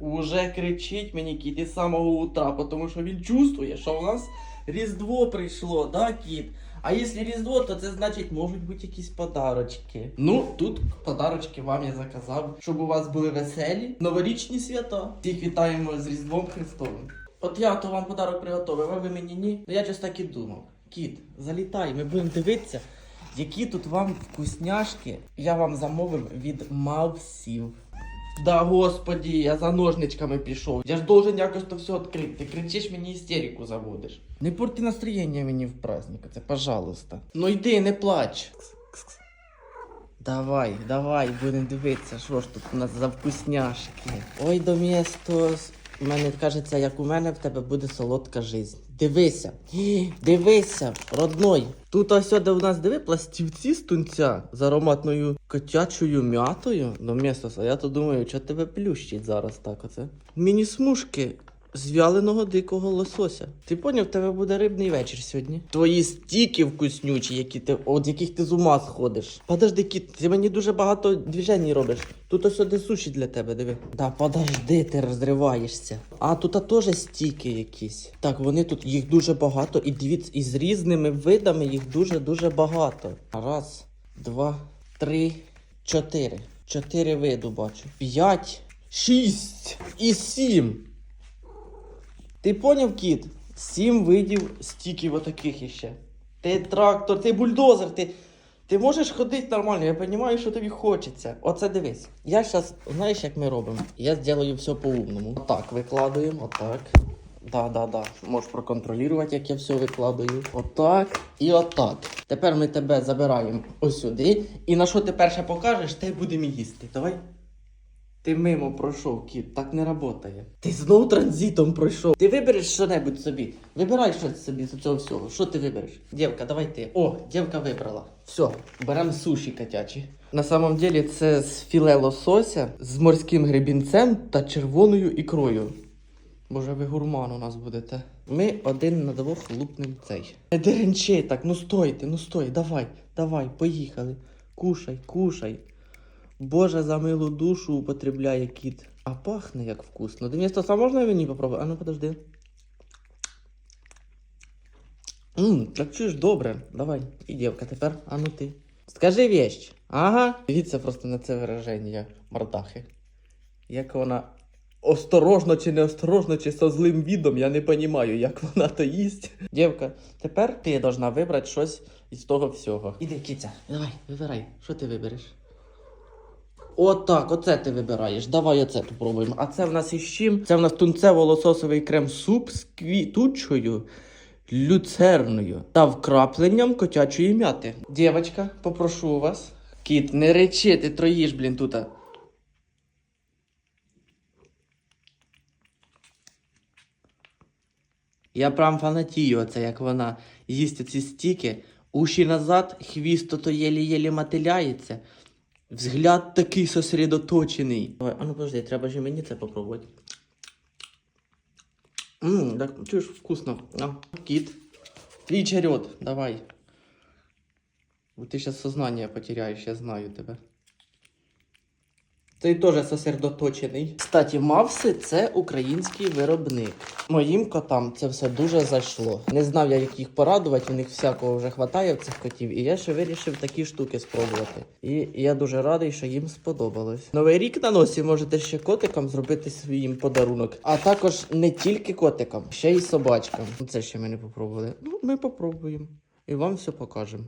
уже кричить мені кіт із самого утра, тому що він чувствує, що у нас Різдво прийшло, да, кіт? А якщо Різдво, то це значить можуть бути якісь подарочки. Ну, тут подарочки вам я заказав, щоб у вас були веселі новорічні свята. Всіх вітаємо з Різдвом Христовим. От я то вам подарок приготовив, а ви мені ні. Ну я щось так і думав. Кіт, залітай, ми будемо дивитися, які тут вам вкусняшки я вам замовив від Мавсів. Да, господи, я за ножничками пішов. Я ж должен якось то все відкрити. Ти кричиш, мені істерику заводиш. Не порти настроєння мені в праздник, це пожалуйста. Ну йди, не плач. Давай, давай, будемо дивитися, що ж тут у нас за вкусняшки. Ой, доместос. У мене кажеться, як у мене в тебе буде солодка жизнь. Дивися, дивися, родной. Тут ось де у нас диви пластівці з тунця з ароматною котячою м'ятою. Доместос, а я то думаю, що тебе плющить зараз так оце. Міні-смужки з вяленого дикого лосося. Ти поняв, в тебе буде рибний вечір сьогодні. Твої стіки вкуснючі, які ти, от яких ти з ума сходиш. Подожди, кіт, ти мені дуже багато движень робиш. Тут ось де суші для тебе, диви. Да, подожди, ти розриваєшся. А тут теж стіки якісь. Так, вони тут їх дуже багато, і дивіться, і з різними видами їх дуже-дуже багато. Раз, два, три, чотири. Чотири виду бачу. П'ять, шість і сім. Ти поняв, кіт? Сім видів стіків отаких іще. Ти трактор, ти бульдозер, ти. Ти можеш ходити нормально, я розумію, що тобі хочеться. Оце дивись. Я зараз, знаєш, як ми робимо? Я зроблю все по-умному. Отак викладуємо, отак. Да, да, да. Можеш проконтролювати, як я все викладаю. Отак і отак. Тепер ми тебе забираємо ось сюди. І на що ти перше покажеш, те будемо їсти. Давай. Ти мимо пройшов, кіт, так не працює. Ти знову транзитом пройшов. Ти вибереш що-небудь собі. Вибирай щось собі з цього всього. Що ти вибереш? Дівка, давай ти. О, дівка вибрала. Все, беремо суші котячі. На самом деле це з філе лосося з морським гребінцем та червоною ікрою. Боже, ви гурман у нас будете. Ми один на двох лупнем цей. Не деренчи так, ну стойте, ну стой, давай, давай, поїхали. Кушай, кушай. Боже, за милу душу употребляє кіт. А пахне як вкусно. Демісто, а можна мені попробувати? А ну подожди. Ммм, так чуєш добре. Давай. І дівка тепер, а ну ти. Скажи вещь. Ага. Дивіться просто на це вираження мордахи. Як вона осторожно чи неосторожно, чи со злим відом, я не розумію, як вона то їсть. Дівка, тепер ти должна вибрати щось із того всього. Іди, кіця, давай, вибирай. Що ти вибереш? Отак, оце ти вибираєш. Давай оце попробуємо. А це в нас із чим? Це в нас тунцево-лососовий крем-суп з квітучою люцерною та вкрапленням котячої м'яти. Дівочка, попрошу вас. Кіт, не речи, ти троїш, блін, тут. Я прям фанатію, оце як вона їсть ці стіки. Уші назад, хвіст то єлі-єлі мотиляється. Взгляд такий сосредоточений. Давай, а ну подожди, треба ж і мені це попробувати. Ммм, так чуєш, вкусно. А, кіт. Твій черед, давай. Ти зараз сознання потеряєш, я знаю тебе. Цей теж сосредоточений. Кстати, мавси це український виробник. Моїм котам це все дуже зайшло. Не знав я, як їх порадувати, у них всякого вже хватає в цих котів. І я ще вирішив такі штуки спробувати. І я дуже радий, що їм сподобалось. Новий рік на носі можете ще котикам зробити своїм подарунок. А також не тільки котикам, ще й собачкам. Це ще ми не попробували. Ну, ми попробуємо. І вам все покажемо.